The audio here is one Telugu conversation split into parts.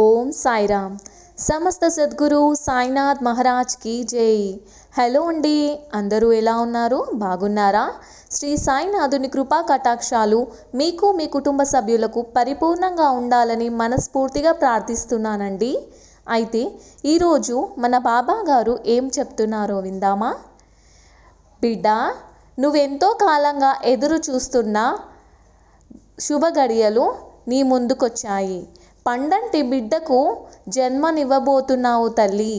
ఓం సాయిరామ్. సమస్త సద్గురు సాయినాథ్ మహారాజ్కి జై. హలో అండి అందరూ ఎలా ఉన్నారు? బాగున్నారా? శ్రీ సాయినాథుని కృపా కటాక్షాలు మీకు మీ కుటుంబ సభ్యులకు పరిపూర్ణంగా ఉండాలని మనస్ఫూర్తిగా ప్రార్థిస్తున్నానండి. అయితే ఈరోజు మన బాబా గారు ఏం చెప్తున్నారో విందామా? బిడ్డ నువ్వెంతో కాలంగా ఎదురు చూస్తున్న శుభ గడియలు నీ ముందుకొచ్చాయి. పండంటి బిడ్డకు జన్మనివ్వబోతున్నావు తల్లి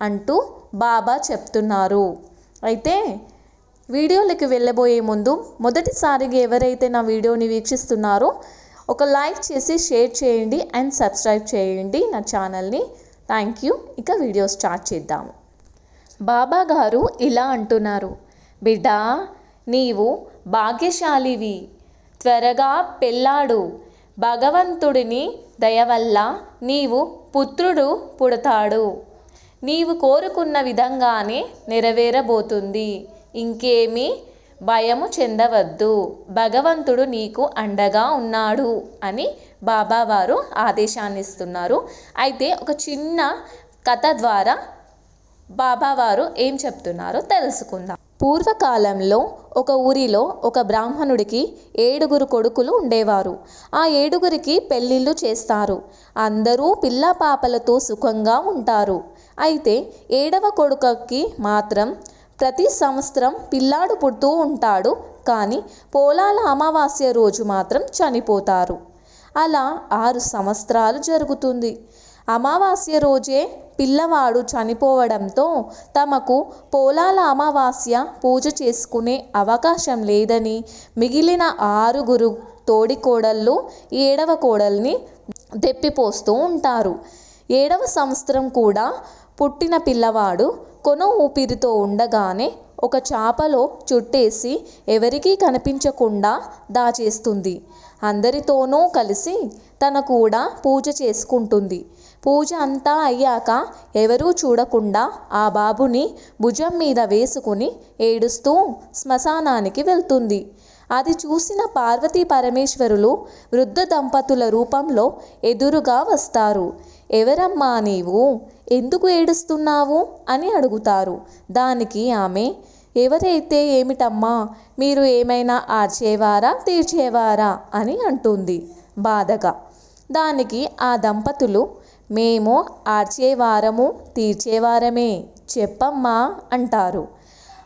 అంటూ బాబా చెప్తున్నారు. అయితే వీడియోలకి వెళ్ళబోయే ముందు మొదటిసారిగా ఎవరైతే నా వీడియోని వీక్షిస్తున్నారో ఒక లైక్ చేసి షేర్ చేయండి అండ్ సబ్స్క్రైబ్ చేయండి నా ఛానల్ని. Thank you. ఇక వీడియో స్టార్ట్ చేద్దాము బాబా గారు ఇలా అంటున్నారు. బిడ్డా నీవు భాగ్యశాలివి. త్వరగా పెళ్ళాడు. భగవంతుడిని దయ వల్ల నీవు పుత్రుడు పుడతాడు. నీవు కోరుకున్న విధంగానే నెరవేరబోతుంది. ఇంకేమీ భయము చెందవద్దు. భగవంతుడు నీకు అండగా ఉన్నాడు అని బాబావారు ఆదేశాన్ని ఇస్తున్నారు అయితే ఒక చిన్న కథ ద్వారా బాబావారు ఏం చెప్తున్నారో తెలుసుకుందాం. పూర్వకాలంలో ఒక ఊరిలో ఒక బ్రాహ్మణుడికి ఏడుగురు కొడుకులు ఉండేవారు. ఆ ఏడుగురికి పెళ్ళిళ్ళు చేస్తారు. అందరూ పిల్ల పాపలతో సుఖంగా ఉంటారు. అయితే ఏడవ కొడుకుకి మాత్రం ప్రతి సంవత్సరం పిల్లాడు పుడుతూ ఉంటాడు. కానీ పోలాల అమావాస్య రోజు మాత్రం చనిపోతారు. అలా ఆరు సంవత్సరాలు జరుగుతుంది. అమావాస్య రోజే పిల్లవాడు చనిపోవడంతో తమకు పోలాల అమావాస్య పూజ చేసుకునే అవకాశం లేదని మిగిలిన ఆరుగురు తోడి కోడళ్ళు ఏడవ కోడల్ని దెప్పిపోస్తూ ఉంటారు. ఏడవ సంవత్సరం కూడా పుట్టిన పిల్లవాడు కొన ఊపిరితో ఉండగానే ఒక చాపలో చుట్టేసి ఎవరికీ కనిపించకుండా దాచేస్తుంది. అందరితోనూ కలిసి తన కూడా పూజ చేసుకుంటుంది. పూజ అంతా అయ్యాక ఎవరూ చూడకుండా ఆ బాబుని భుజం మీద వేసుకుని ఏడుస్తూ శ్మశానానికి వెళ్తుంది. అది చూసిన పార్వతీ పరమేశ్వరులు వృద్ధ దంపతుల రూపంలో ఎదురుగా వస్తారు. ఎవరమ్మా నీవు? ఎందుకు ఏడుస్తున్నావు? అని అడుగుతారు. దానికి ఆమె ఎవరైతే ఏమిటమ్మా మీరు ఏమైనా ఆర్చేవారా తీర్చేవారా అని అంటుంది బాధగా. దానికి ఆ దంపతులు మేము ఆర్చేవారము తీర్చేవారమే చెప్పమ్మా అంటారు.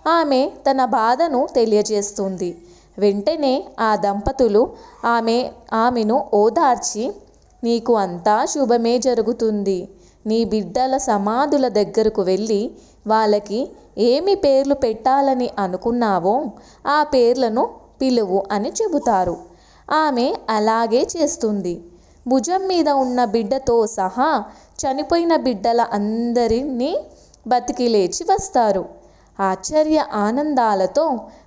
ఆమె తన బాధను తెలియజేస్తుంది. వెంటనే ఆ దంపతులు ఆమె ఆమెను ఓదార్చి నీకు అంతా శుభమే జరుగుతుంది. నీ బిడ్డల సమాధుల దగ్గరకు వెళ్ళి వాళ్ళకి ఏమి పేర్లు పెట్టాలని అనుకున్నావో ఆ పేర్లను పిలువు అని చెబుతారు. ఆమె అలాగే చేస్తుంది. భుజం మీద ఉన్న బిడ్డతో సహా చనిపోయిన బిడ్డల అందరినీ బతికి లేచి వస్తారు. ఆశ్చర్య ఆనందాలతో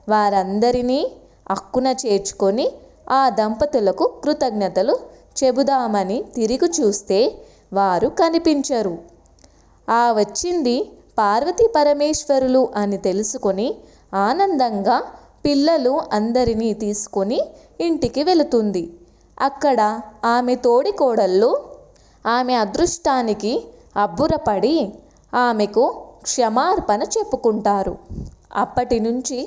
వారందరినీ అక్కున చేర్చుకొని ఆ దంపతులకు కృతజ్ఞతలు చెబుదామని తిరిగి చూస్తే వారు కనిపించరు. ఆ వచ్చింది పార్వతీ పరమేశ్వరులు అని తెలుసుకొని ఆనందంగా పిల్లలు అందరినీ తీసుకొని ఇంటికి వెళుతుంది. అక్కడ ఆమె తోడికోడళ్ళు ఆమె అదృష్టానికి అబ్బురపడి ఆమెకు క్షమార్పణ చెప్పుకుంటారు. అప్పటి నుంచి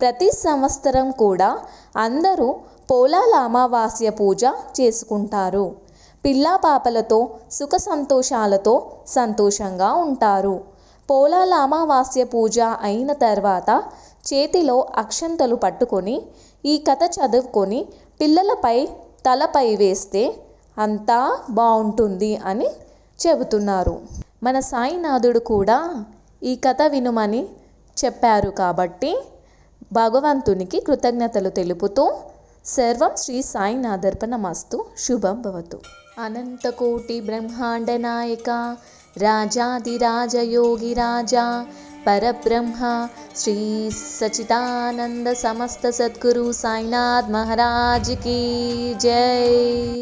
ప్రతి సంవత్సరం కూడా అందరూ పోలాల అమావాస్య పూజ చేసుకుంటారు. పిల్లా పాపలతో సుఖ సంతోషాలతో సంతోషంగా ఉంటారు. పోలాల అమావాస్య పూజ అయిన తర్వాత చేతిలో అక్షంతలు పట్టుకొని ఈ కథ చదువుకొని పిల్లలపై తలపై వేస్తే అంతా బాగుంటుంది అని చెబుతున్నారు. మన సాయినాథుడు కూడా ఈ కథ వినుమని చెప్పారు కాబట్టి భగవంతునికి కృతజ్ఞతలు తెలుపుతూ సర్వం శ్రీ సాయినాథర్పణ మస్తు శుభం భవతు. अनन्तकोटिब्रह्माण्डनायका राजाधिराजयोगिराजा परब्रह्मा श्रीसचिदानन्दसमस्तसद्गुरु साईनाथ महाराज की जय।